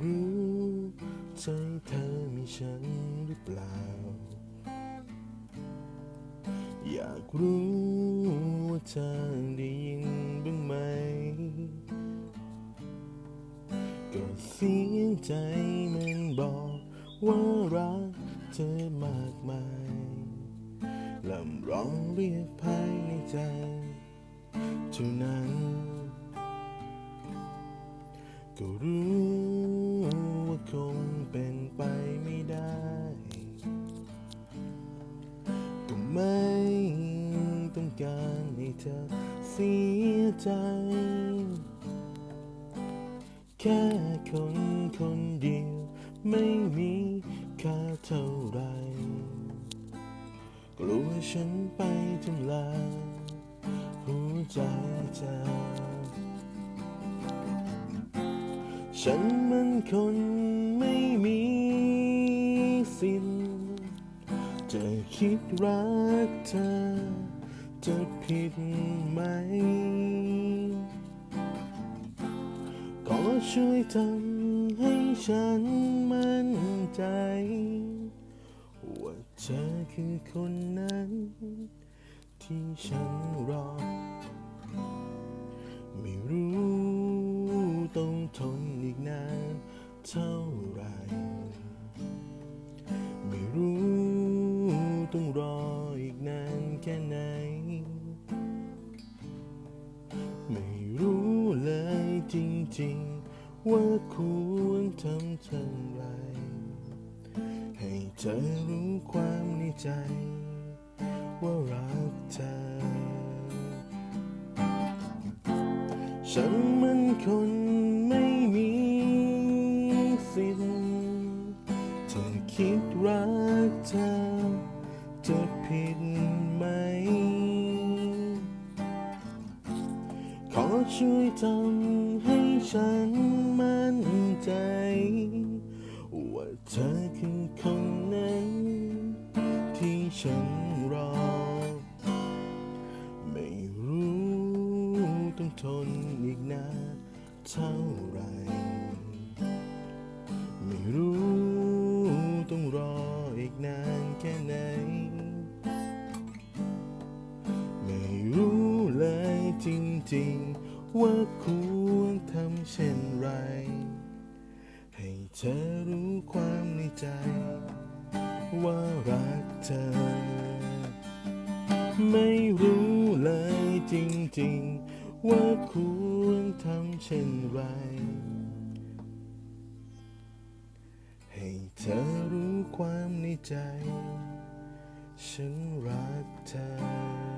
รู้ใจเธอมีฉันหรือเปล่า อยากรู้ว่าเธอได้ยินบ้างไหมก็เสียงใจมันบอกว่ารักเธอมากมายลำร้องเรียกภายในใจเท่านั้นก็รู้ ยใจ แค่คนคนเดียว ไม่มีค่าเท่าไร กลัวฉันไปทำลายหัวใจเธอฉันมันคนไม่มีสิทธิ์จะคิดรักเธอ จะผิดไหม ก็ช่วยทำให้ฉันมั่นใจ ว่าเธอคือคนนั้น ที่ฉันรอ ไม่รู้ต้องทนอีกนานเท่าไหรไม่รู้ต้องรออีกนานแค่ไหน จริง ว่าควรทำเช่นไร ให้เธอรู้ความในใจ ว่ารักเธอ ฉันมันคนไม่มีสิทธิ์เธอคิดรักเธอจะผิดไหม ขอช่วยทำให้ฉันมั่นใจ ว่าเธอคือคนนั้น ที่ฉันรอ ไม่รู้ต้องทนอีกนานเท่าไหร จริง ว่าควรทำเช่นไร ให้เธอรู้ความในใจ ว่ารักเธอ ไม่รู้เลยจริง ๆ ว่าควรทำเช่นไร ให้เธอรู้ความในใจ ฉันรักเธอ